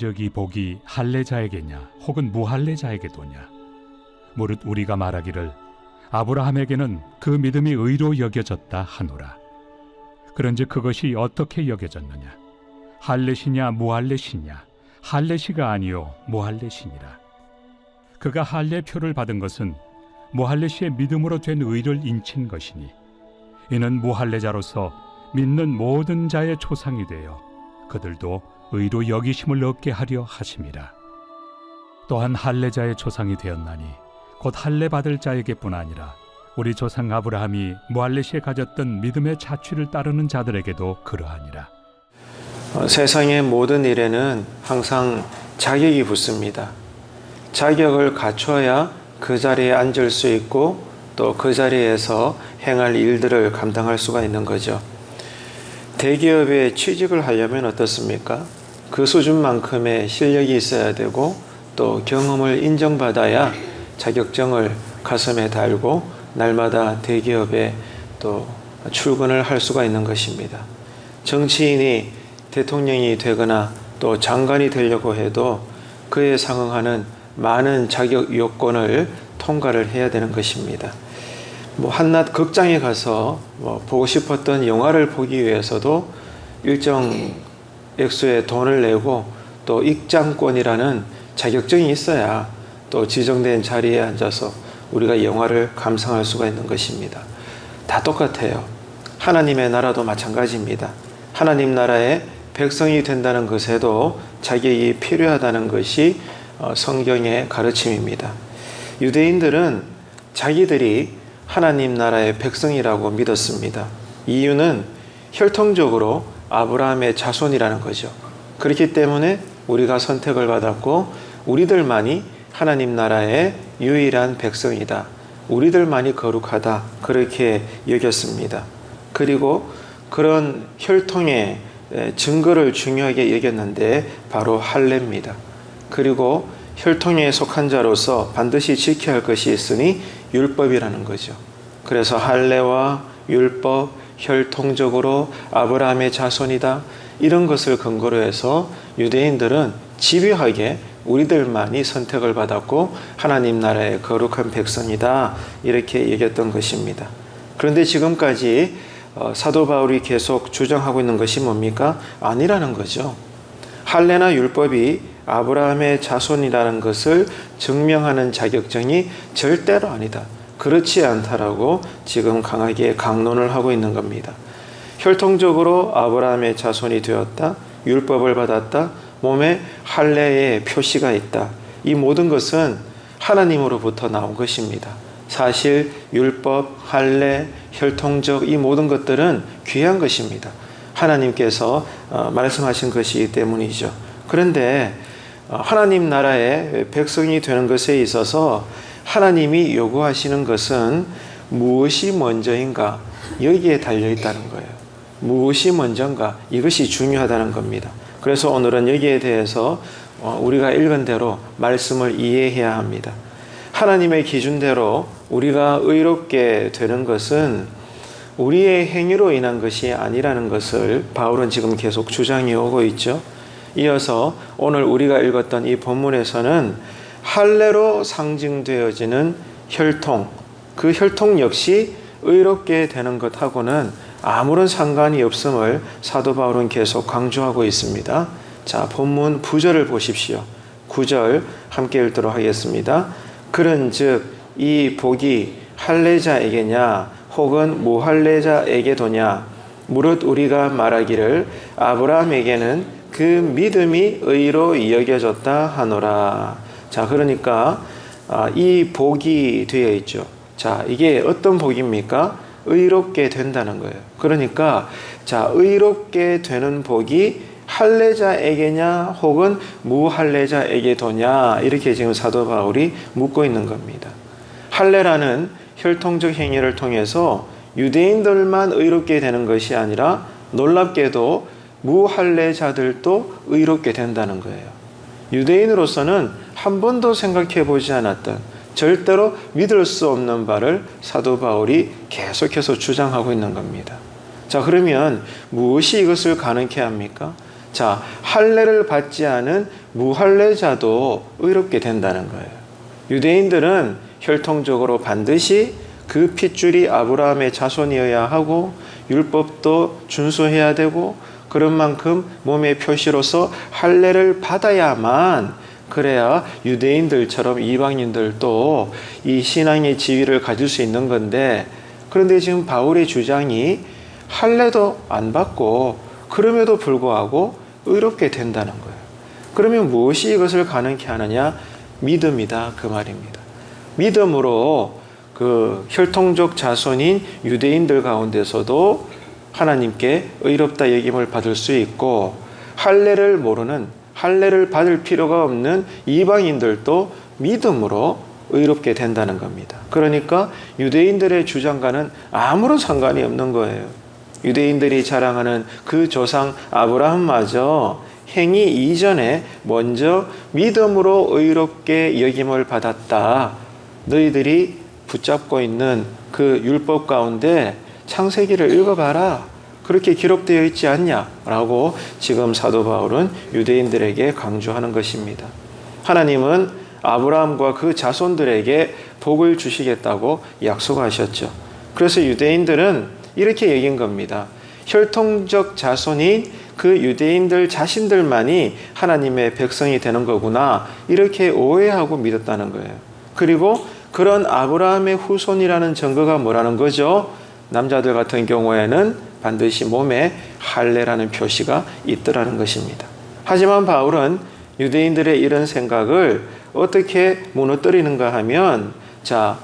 그런즉 이 복이 할례자에게냐 혹은 무할례자에게 도냐? 무릇 우리가 말하기를 아브라함에게는 그 믿음이 의로 여겨졌다 하노라. 그런즉 그것이 어떻게 여겨졌느냐? 할례시냐 무할례시냐? 할례시가 아니요 무할례시니라. 그가 할례표를 받은 것은 무할례시의 믿음으로 된 의를 인친 것이니 이는 무할례자로서 믿는 모든 자의 초상이 되어 그들도 의로 여기심을 얻게 하려 하심이라. 또한 할례자의 초상이 되었나니 곧 할례 받을 자에게뿐 아니라 우리 조상 아브라함이 무할례시에 가졌던 믿음의 자취를 따르는 자들에게도 그러하니라. 어, 세상의 모든 일에는 항상 자격이 붙습니다. 자격을 갖춰야 그 자리에 앉을 수 있고 또 그 자리에서 행할 일들을 감당할 수가 있는 거죠. 대기업에 취직을 하려면 어떻습니까? 그 수준만큼의 실력이 있어야 되고 또 경험을 인정받아야 자격증을 가슴에 달고 날마다 대기업에 또 출근을 할 수가 있는 것입니다. 정치인이 대통령이 되거나 또 장관이 되려고 해도 그에 상응하는 많은 자격 요건을 통과를 해야 되는 것입니다. 뭐 한낮 극장에 가서 뭐 보고 싶었던 영화를 보기 위해서도 일정 액수의 돈을 내고 또 입장권이라는 자격증이 있어야 또 지정된 자리에 앉아서 우리가 영화를 감상할 수가 있는 것입니다. 다 똑같아요. 하나님의 나라도 마찬가지입니다. 하나님 나라의 백성이 된다는 것에도 자격이 필요하다는 것이 어, 성경의 가르침입니다. 유대인들은 자기들이 하나님 나라의 백성이라고 믿었습니다. 이유는 혈통적으로 아브라함의 자손이라는 거죠. 그렇기 때문에 우리가 선택을 받았고 우리들만이 하나님 나라의 유일한 백성이다. 우리들만이 거룩하다. 그렇게 여겼습니다. 그리고 그런 혈통의 증거를 중요하게 여겼는데 바로 할례입니다. 그리고 혈통에 속한 자로서 반드시 지켜야 할 것이 있으니 율법이라는 거죠. 그래서 할례와 율법, 혈통적으로 아브라함의 자손이다. 이런 것을 근거로 해서 유대인들은 집요하게 우리들만이 선택을 받았고 하나님 나라의 거룩한 백성이다. 이렇게 얘기했던 것입니다. 그런데 지금까지 어, 사도 바울이 계속 주장하고 있는 것이 뭡니까? 아니라는 거죠. 할례나 율법이 아브라함의 자손이라는 것을 증명하는 자격증이 절대로 아니다. 그렇지 않다라고 지금 강하게 강론을 하고 있는 겁니다. 혈통적으로 아브라함의 자손이 되었다. 율법을 받았다. 몸에 할례의 표시가 있다. 이 모든 것은 하나님으로부터 나온 것입니다. 사실 율법, 할례, 혈통적 이 모든 것들은 귀한 것입니다. 하나님께서 어, 말씀하신 것이기 때문이죠. 그런데 어, 하나님 나라의 백성이 되는 것에 있어서 하나님이 요구하시는 것은 무엇이 먼저인가 여기에 달려 있다는 거예요. 무엇이 먼저인가 이것이 중요하다는 겁니다. 그래서 오늘은 여기에 대해서 어, 우리가 읽은 대로 말씀을 이해해야 합니다. 하나님의 기준대로 우리가 의롭게 되는 것은 우리의 행위로 인한 것이 아니라는 것을 바울은 지금 계속 주장해 오고 있죠. 이어서 오늘 우리가 읽었던 이 본문에서는 할례로 상징되어지는 혈통, 그 혈통 역시 의롭게 되는 것하고는 아무런 상관이 없음을 사도 바울은 계속 강조하고 있습니다. 자, 본문 9절을 보십시오. 9절 함께 읽도록 하겠습니다. 그런즉 이 복이 할례자에게냐 혹은 무할례자에게도냐 무릇 우리가 말하기를 아브라함에게는 그 믿음이 의로 여겨졌다 하노라. 자, 그러니까 아, 이 복이 되어 있죠. 자, 이게 어떤 복입니까? 의롭게 된다는 거예요. 그러니까 자, 의롭게 되는 복이 할례자에게냐 혹은 무할례자에게 도냐 이렇게 지금 사도 바울이 묻고 있는 겁니다. 할례라는 혈통적 행위를 통해서 유대인들만 의롭게 되는 것이 아니라 놀랍게도 무할례자들도 의롭게 된다는 거예요. 유대인으로서는 한 번도 생각해 보지 않았던 절대로 믿을 수 없는 바를 사도 바울이 계속해서 주장하고 있는 겁니다. 자, 그러면 무엇이 이것을 가능케 합니까? 자, 할례를 받지 않은 무할례자도 의롭게 된다는 거예요. 유대인들은 혈통적으로 반드시 그 핏줄이 아브라함의 자손이어야 하고 율법도 준수해야 되고 그런 만큼 몸의 표시로서 할례를 받아야만 그래야 유대인들처럼 이방인들도 이 신앙의 지위를 가질 수 있는 건데 그런데 지금 바울의 주장이 할례도 안 받고 그럼에도 불구하고 의롭게 된다는 거예요. 그러면 무엇이 이것을 가능케 하느냐? 믿음이다 그 말입니다. 믿음으로 그 혈통적 자손인 유대인들 가운데서도 하나님께 의롭다 여김을 받을 수 있고 할례를 모르는 할례를 받을 필요가 없는 이방인들도 믿음으로 의롭게 된다는 겁니다. 그러니까 유대인들의 주장과는 아무런 상관이 없는 거예요. 유대인들이 자랑하는 그 조상 아브라함마저 행위 이전에 먼저 믿음으로 의롭게 여김을 받았다. 너희들이 붙잡고 있는 그 율법 가운데 창세기를 읽어봐라. 그렇게 기록되어 있지 않냐라고 지금 사도 바울은 유대인들에게 강조하는 것입니다. 하나님은 아브라함과 그 자손들에게 복을 주시겠다고 약속하셨죠. 그래서 유대인들은 이렇게 얘긴 겁니다. 혈통적 자손인 그 유대인들 자신들만이 하나님의 백성이 되는 거구나. 이렇게 오해하고 믿었다는 거예요. 그리고 그런 아브라함의 후손이라는 증거가 뭐라는 거죠? 남자들 같은 경우에는 반드시 몸에 할례라는 표시가 있더라는 것입니다. 하지만 바울은 유대인들의 이런 생각을 어떻게 무너뜨리는가 하면 자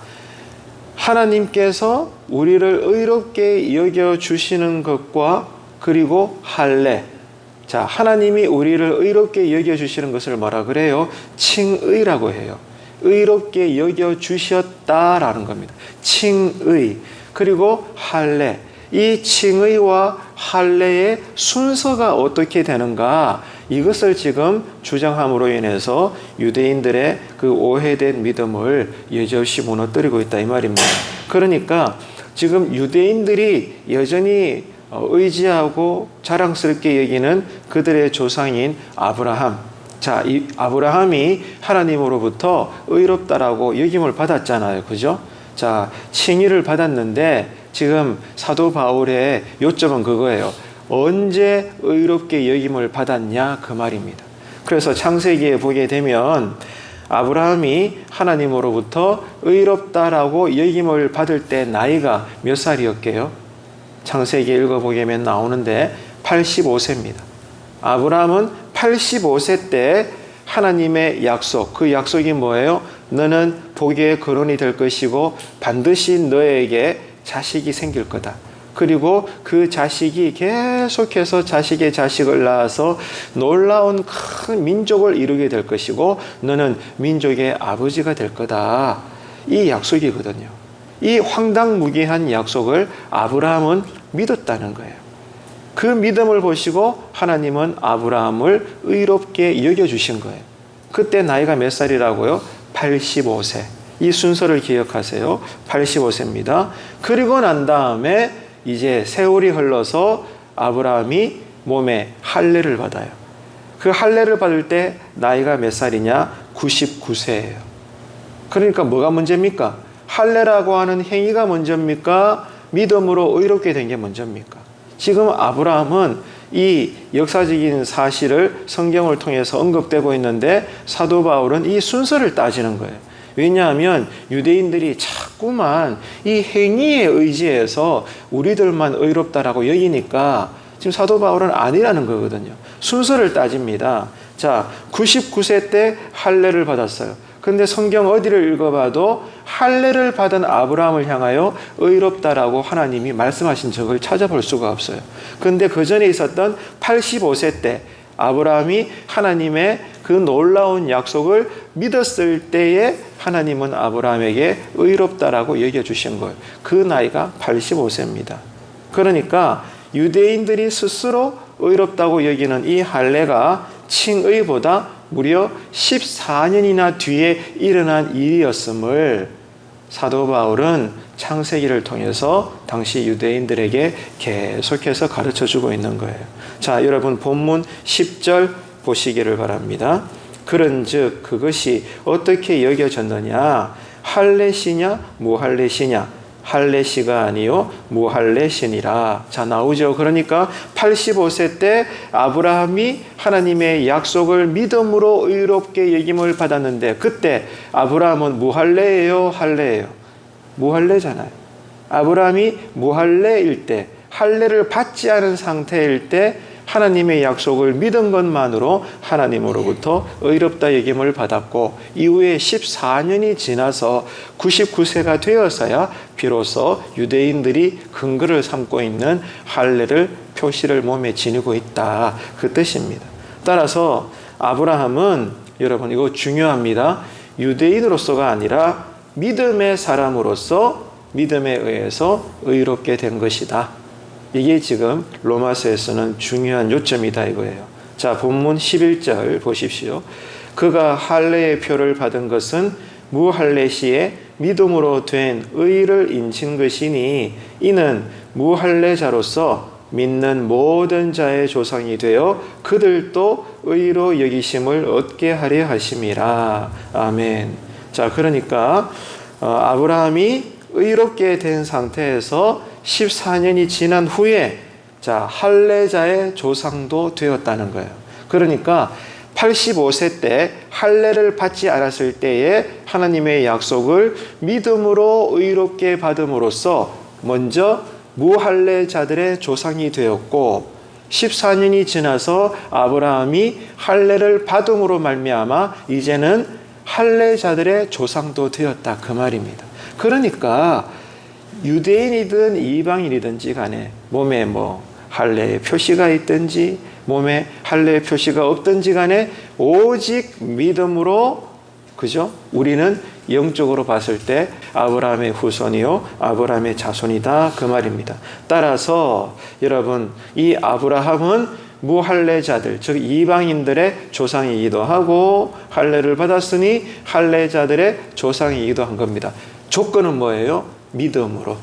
하나님께서 우리를 의롭게 여겨 주시는 것과 그리고 할례 자 하나님이 우리를 의롭게 여겨 주시는 것을 뭐라 그래요? 칭의라고 해요. 의롭게 여겨 주셨다라는 겁니다. 칭의 그리고 할례 이 칭의와 할례의 순서가 어떻게 되는가 이것을 지금 주장함으로 인해서 유대인들의 그 오해된 믿음을 여지없이 무너뜨리고 있다 이 말입니다. 그러니까 지금 유대인들이 여전히 의지하고 자랑스럽게 여기는 그들의 조상인 아브라함. 자, 이 아브라함이 하나님으로부터 의롭다라고 여김을 받았잖아요. 그죠? 자, 칭의를 받았는데 지금 사도 바울의 요점은 그거예요. 언제 의롭게 여김을 받았냐 그 말입니다. 그래서 창세기에 보게 되면 아브라함이 하나님으로부터 의롭다라고 여김을 받을 때 나이가 몇 살이었게요? 창세기 읽어보면 나오는데 85세입니다. 아브라함은 85세 때 하나님의 약속, 그 약속이 뭐예요? 너는 복의 근원이 될 것이고 반드시 너에게 자식이 생길 거다. 그리고 그 자식이 계속해서 자식의 자식을 낳아서 놀라운 큰 민족을 이루게 될 것이고 너는 민족의 아버지가 될 거다. 이 약속이거든요. 이 황당무계한 약속을 아브라함은 믿었다는 거예요. 그 믿음을 보시고 하나님은 아브라함을 의롭게 여겨주신 거예요. 그때 나이가 몇 살이라고요? 85세. 이 순서를 기억하세요. 85세입니다. 그리고 난 다음에 이제 세월이 흘러서 아브라함이 몸에 할례를 받아요. 그 할례를 받을 때 나이가 몇 살이냐? 99세예요. 그러니까 뭐가 문제입니까? 할례라고 하는 행위가 먼저입니까? 믿음으로 의롭게 된게 먼저입니까? 지금 아브라함은 이 역사적인 사실을 성경을 통해서 언급되고 있는데 사도 바울은 이 순서를 따지는 거예요. 왜냐하면 유대인들이 자꾸만 이 행위에 의지해서 우리들만 의롭다라고 여기니까 지금 사도 바울은 아니라는 거거든요. 순서를 따집니다. 자, 99세 때 할례를 받았어요. 근데 성경 어디를 읽어봐도 할례를 받은 아브라함을 향하여 의롭다라고 하나님이 말씀하신 적을 찾아볼 수가 없어요. 근데 그 전에 있었던 85세 때 아브라함이 하나님의 그 놀라운 약속을 믿었을 때에 하나님은 아브라함에게 의롭다라고 여겨주신 거예요. 그 나이가 85세입니다. 그러니까 유대인들이 스스로 의롭다고 여기는 이 할례가 칭의보다 무려 14년이나 뒤에 일어난 일이었음을 사도 바울은 창세기를 통해서 당시 유대인들에게 계속해서 가르쳐 주고 있는 거예요. 자, 여러분 본문 10절 보시기를 바랍니다. 그런즉 그것이 어떻게 여겨졌느냐? 할례시냐 무할례시냐? 할례시가 아니요 무할례시니라. 자 나오죠. 그러니까 85세 때 아브라함이 하나님의 약속을 믿음으로 의롭게 여김을 받았는데 그때 아브라함은 무할례예요, 할례예요. 무할례잖아요. 아브라함이 무할례일 때 할례를 받지 않은 상태일 때 하나님의 약속을 믿은 것만으로 하나님으로부터 의롭다 여김을 받았고 이후에 14년이 지나서 99세가 되어서야 비로소 유대인들이 근거를 삼고 있는 할례를 표시를 몸에 지니고 있다 그 뜻입니다. 따라서 아브라함은 여러분 이거 중요합니다. 유대인으로서가 아니라 믿음의 사람으로서 믿음에 의해서 의롭게 된 것이다. 이게 지금 로마서에서는 중요한 요점이다 이거예요. 자, 본문 11절 보십시오. 그가 할례의 표를 받은 것은 무할례 시에 믿음으로 된 의를 인친 것이니 이는 무할례자로서 믿는 모든 자의 조상이 되어 그들도 의로 여기심을 얻게 하려 하심이라. 아멘. 자, 그러니까 어, 아브라함이 의롭게 된 상태에서 14년이 지난 후에 자, 할례자의 조상도 되었다는 거예요. 그러니까 85세 때 할례를 받지 않았을 때에 하나님의 약속을 믿음으로 의롭게 받음으로써 먼저 무할례자들의 조상이 되었고 14년이 지나서 아브라함이 할례를 받음으로 말미암아 이제는 할례자들의 조상도 되었다 그 말입니다. 그러니까 유대인이든 이방인이든지 간에 몸에 뭐 할례의 표시가 있든지 몸에 할례의 표시가 없든지 간에 오직 믿음으로 그죠? 우리는 영적으로 봤을 때 아브라함의 후손이요 아브라함의 자손이다 그 말입니다. 따라서 여러분 이 아브라함은 무할례자들 즉 이방인들의 조상이기도 하고 할례를 받았으니 할례자들의 조상이기도 한 겁니다. 조건은 뭐예요? 믿음으로.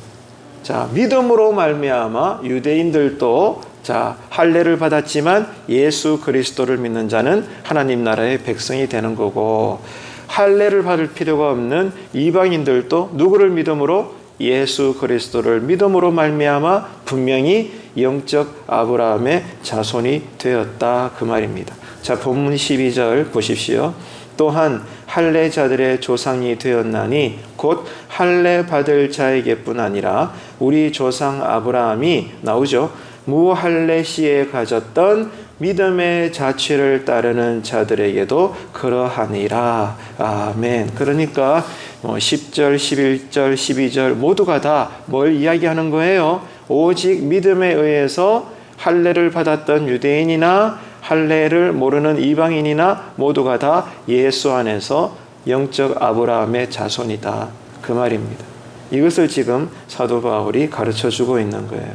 자, 믿음으로 말미암아 유대인들도 자, 할례를 받았지만 예수 그리스도를 믿는 자는 하나님 나라의 백성이 되는 거고 할례를 받을 필요가 없는 이방인들도 누구를 믿음으로 예수 그리스도를 믿음으로 말미암아 분명히 영적 아브라함의 자손이 되었다 그 말입니다. 자, 본문 12절 보십시오. 또한 할례자들의 조상이 되었나니 곧 할례 받을 자에게뿐 아니라 우리 조상 아브라함이 나오죠. 무할례 시에 가졌던 믿음의 자취를 따르는 자들에게도 그러하니라. 아멘. 그러니까 뭐 10절, 11절, 12절 모두가 다 뭘 이야기하는 거예요? 오직 믿음에 의해서 할례를 받았던 유대인이나 할례를 모르는 이방인이나 모두가 다 예수 안에서 영적 아브라함의 자손이다. 그 말입니다. 이것을 지금 사도 바울이 가르쳐 주고 있는 거예요.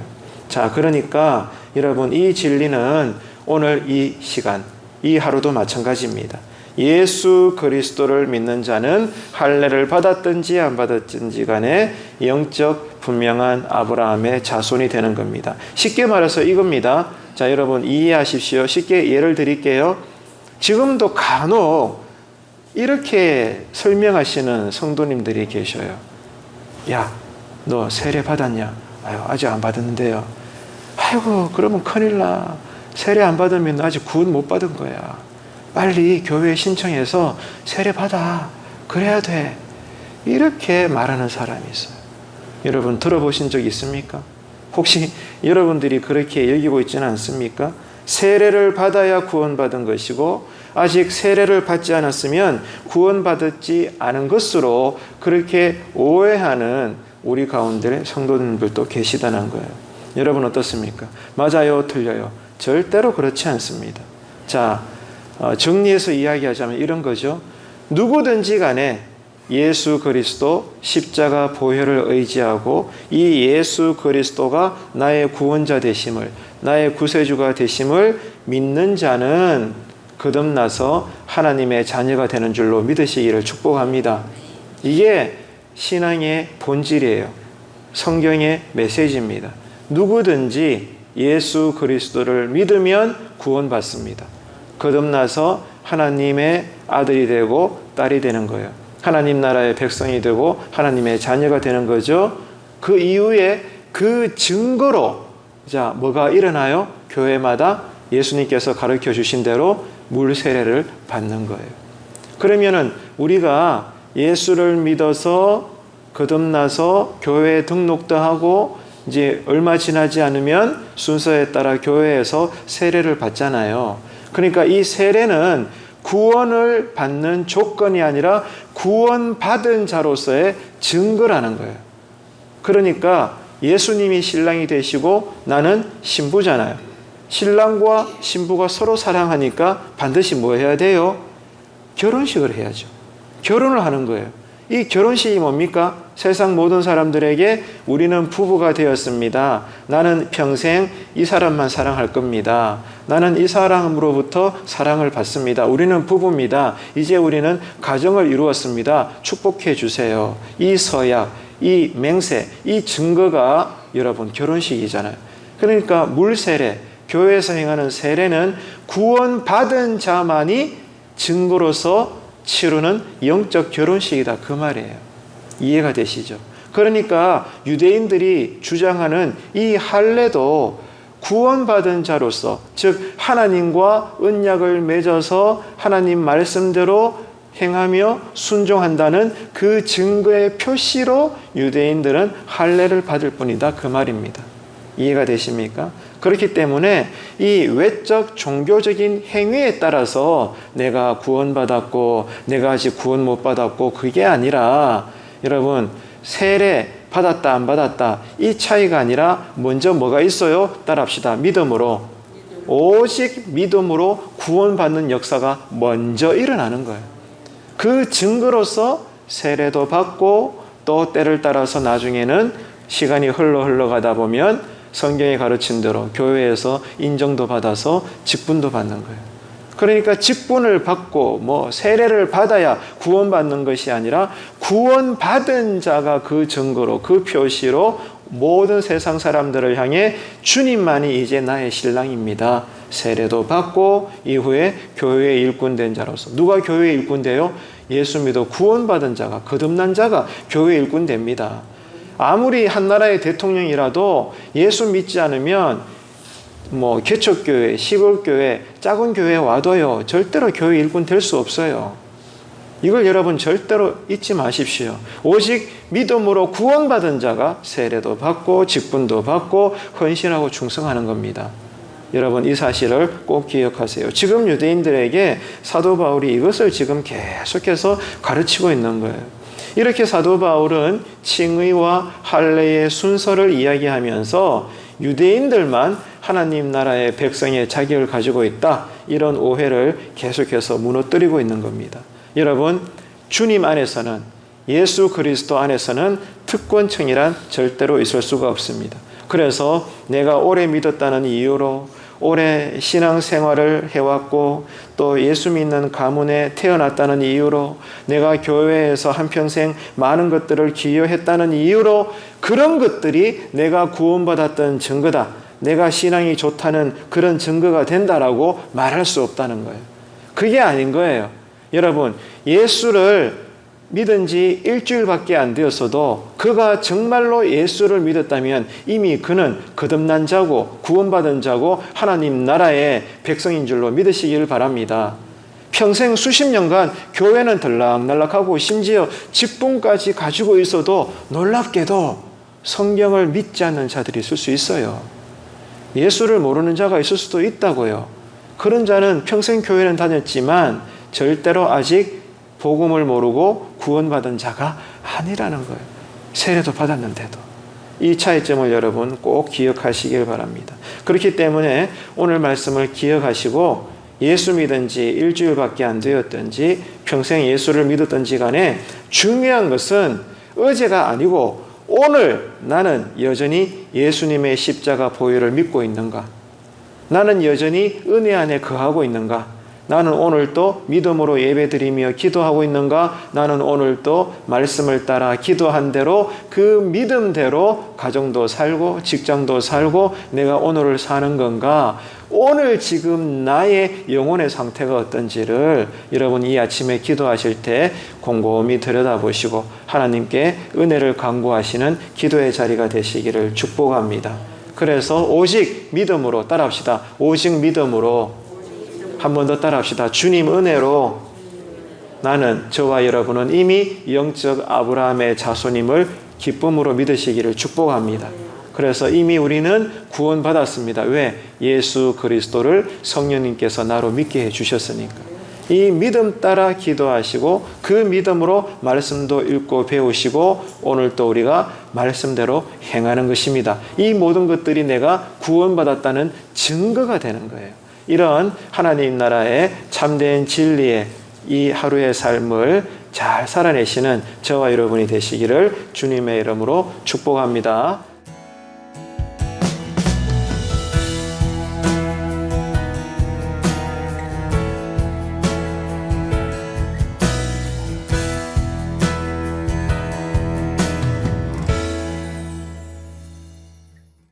자, 그러니까 여러분 이 진리는 오늘 이 시간, 이 하루도 마찬가지입니다. 예수 그리스도를 믿는 자는 할례를 받았든지 안 받았든지 간에 영적 분명한 아브라함의 자손이 되는 겁니다. 쉽게 말해서 이겁니다. 자, 여러분 이해하십시오. 쉽게 예를 드릴게요. 지금도 간혹 이렇게 설명하시는 성도님들이 계셔요. 야, 너 세례 받았냐? 아유, 아직 안 받았는데요. 아이고, 그러면 큰일 나. 세례 안 받으면 아직 구원 못 받은 거야. 빨리 교회에 신청해서 세례 받아. 그래야 돼. 이렇게 말하는 사람이 있어요. 여러분 들어보신 적 있습니까? 혹시 여러분들이 그렇게 여기고 있지는 않습니까? 세례를 받아야 구원받은 것이고 아직 세례를 받지 않았으면 구원받았지 않은 것으로 그렇게 오해하는 우리 가운데 성도님들도 계시다는 거예요. 여러분 어떻습니까? 맞아요, 틀려요? 절대로 그렇지 않습니다. 자, 어, 정리해서 이야기하자면 이런 거죠. 누구든지 간에 예수 그리스도 십자가 보혈을 의지하고 이 예수 그리스도가 나의 구원자 되심을 나의 구세주가 되심을 믿는 자는 거듭나서 하나님의 자녀가 되는 줄로 믿으시기를 축복합니다. 이게 신앙의 본질이에요. 성경의 메시지입니다. 누구든지 예수 그리스도를 믿으면 구원받습니다. 거듭나서 하나님의 아들이 되고 딸이 되는 거예요. 하나님 나라의 백성이 되고 하나님의 자녀가 되는 거죠. 그 이후에 그 증거로 자 뭐가 일어나요? 교회마다 예수님께서 가르쳐 주신 대로 물 세례를 받는 거예요. 그러면은 우리가 예수를 믿어서 거듭나서 교회에 등록도 하고 이제 얼마 지나지 않으면 순서에 따라 교회에서 세례를 받잖아요. 그러니까 이 세례는 구원을 받는 조건이 아니라 구원받은 자로서의 증거라는 거예요. 그러니까 예수님이 신랑이 되시고 나는 신부잖아요. 신랑과 신부가 서로 사랑하니까 반드시 뭐 해야 돼요? 결혼식을 해야죠. 결혼을 하는 거예요. 이 결혼식이 뭡니까? 세상 모든 사람들에게 우리는 부부가 되었습니다. 나는 평생 이 사람만 사랑할 겁니다. 나는 이 사람으로부터 사랑을 받습니다. 우리는 부부입니다. 이제 우리는 가정을 이루었습니다. 축복해 주세요. 이 서약, 이 맹세, 이 증거가 여러분 결혼식이잖아요. 그러니까 물세례, 교회에서 행하는 세례는 구원받은 자만이 증거로서 치르는 영적 결혼식이다 그 말이에요. 이해가 되시죠? 그러니까 유대인들이 주장하는 이 할례도 구원받은 자로서 즉 하나님과 언약을 맺어서 하나님 말씀대로 행하며 순종한다는 그 증거의 표시로 유대인들은 할례를 받을 뿐이다 그 말입니다. 이해가 되십니까? 그렇기 때문에 이 외적 종교적인 행위에 따라서 내가 구원받았고 내가 아직 구원 못 받았고 그게 아니라 여러분 세례 받았다 안 받았다 이 차이가 아니라 먼저 뭐가 있어요? 따라합시다. 믿음으로 오직 믿음으로 구원받는 역사가 먼저 일어나는 거예요. 그 증거로서 세례도 받고 또 때를 따라서 나중에는 시간이 흘러 흘러가다 보면 성경에 가르친 대로 교회에서 인정도 받아서 직분도 받는 거예요. 그러니까 직분을 받고 뭐 세례를 받아야 구원받는 것이 아니라 구원받은 자가 그 증거로 그 표시로 모든 세상 사람들을 향해 주님만이 이제 나의 신랑입니다. 세례도 받고 이후에 교회의 일꾼 된 자로서 누가 교회의 일꾼 돼요? 예수 믿어 구원받은 자가 거듭난 자가 교회 일꾼 됩니다. 아무리 한 나라의 대통령이라도 예수 믿지 않으면 뭐 개척교회, 시골교회, 작은 교회 와도요 절대로 교회 일꾼 될 수 없어요. 이걸 여러분 절대로 잊지 마십시오. 오직 믿음으로 구원받은 자가 세례도 받고 직분도 받고 헌신하고 충성하는 겁니다. 여러분 이 사실을 꼭 기억하세요. 지금 유대인들에게 사도 바울이 이것을 지금 계속해서 가르치고 있는 거예요. 이렇게 사도 바울은 칭의와 할례의 순서를 이야기하면서 유대인들만 하나님 나라의 백성의 자격을 가지고 있다. 이런 오해를 계속해서 무너뜨리고 있는 겁니다. 여러분, 주님 안에서는 예수 그리스도 안에서는 특권층이란 절대로 있을 수가 없습니다. 그래서 내가 오래 믿었다는 이유로 오래 신앙 생활을 해왔고 또 예수 믿는 가문에 태어났다는 이유로 내가 교회에서 한평생 많은 것들을 기여했다는 이유로 그런 것들이 내가 구원받았던 증거다. 내가 신앙이 좋다는 그런 증거가 된다라고 말할 수 없다는 거예요. 그게 아닌 거예요. 여러분, 예수를 믿은 지 일주일밖에 안 되었어도 그가 정말로 예수를 믿었다면 이미 그는 거듭난 자고 구원받은 자고 하나님 나라의 백성인 줄로 믿으시길 바랍니다. 평생 수십 년간 교회는 들락날락하고 심지어 직분까지 가지고 있어도 놀랍게도 성경을 믿지 않는 자들이 있을 수 있어요. 예수를 모르는 자가 있을 수도 있다고요. 그런 자는 평생 교회는 다녔지만 절대로 아직 복음을 모르고 구원받은 자가 아니라는 거예요. 세례도 받았는데도. 이 차이점을 여러분 꼭 기억하시길 바랍니다. 그렇기 때문에 오늘 말씀을 기억하시고 예수 믿은 지 일주일밖에 안 되었든지 평생 예수를 믿었든지 간에 중요한 것은 어제가 아니고 오늘 나는 여전히 예수님의 십자가 보혈을 믿고 있는가? 나는 여전히 은혜 안에 거하고 있는가? 나는 오늘 또 믿음으로 예배드리며 기도하고 있는가? 나는 오늘 또 말씀을 따라 기도한 대로 그 믿음대로 가정도 살고 직장도 살고 내가 오늘을 사는 건가? 오늘 지금 나의 영혼의 상태가 어떤지를 여러분 이 아침에 기도하실 때 곰곰이 들여다보시고 하나님께 은혜를 강구하시는 기도의 자리가 되시기를 축복합니다. 그래서 오직 믿음으로 따라합시다. 오직 믿음으로 한 번 더 따라합시다. 주님 은혜로 나는 저와 여러분은 이미 영적 아브라함의 자손임을 기쁨으로 믿으시기를 축복합니다. 그래서 이미 우리는 구원받았습니다. 왜? 예수 그리스도를 성령님께서 나로 믿게 해 주셨으니까. 이 믿음 따라 기도하시고 그 믿음으로 말씀도 읽고 배우시고 오늘 또 우리가 말씀대로 행하는 것입니다. 이 모든 것들이 내가 구원받았다는 증거가 되는 거예요. 이런 하나님 나라의 참된 진리의 이 하루의 삶을 잘 살아내시는 저와 여러분이 되시기를 주님의 이름으로 축복합니다.